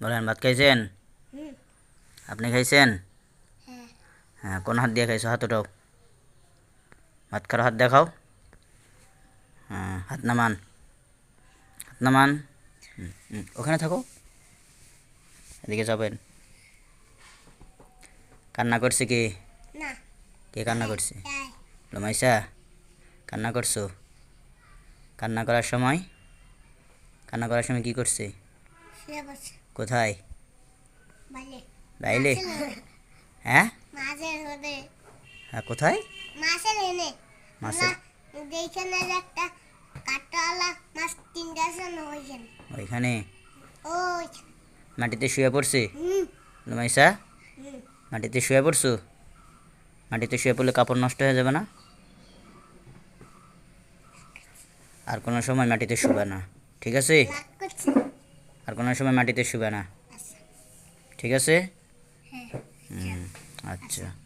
বলেন ভাত খাইছেন? আপনি খাইছেন? হ্যাঁ। হ্যাঁ কোন হাত দিয়ে খাইছো? হাত ভাত খাওয়ার হাত দেখাও। হ্যাঁ হাত নামান। হাত নামান। ওখানে থাকো। এদিকে যাবেন। কান্না করছে কি? কে কান্না করছে? তাই। লমাইসা কান্না করছ? কান্না করার সময়? কান্না করার সময় কি করছে? কোথায়? বাইলে হ্যাঁ? হ্যাঁ কোথায়? মাছের এনে। মাছের যেখানে একটা কাটাওয়ালা মাছ তিনটা ওইখানে। ওইখানে? ওই মাটিতে শুয়ে পড়ছে? হুম। লমাইসা মাটিতে শুয়ে পড়ছো? মাটিতে শুয়ে পড়লে কাপড় নষ্ট হয়ে যাবে না? আর কোনো সময় মাটিতে শুবে না। ঠিক আছে? আর কোনো সময় মাটিতে শুবে না। আচ্ছা। ঠিক আছে? হ্যাঁ। হুম, আচ্ছা।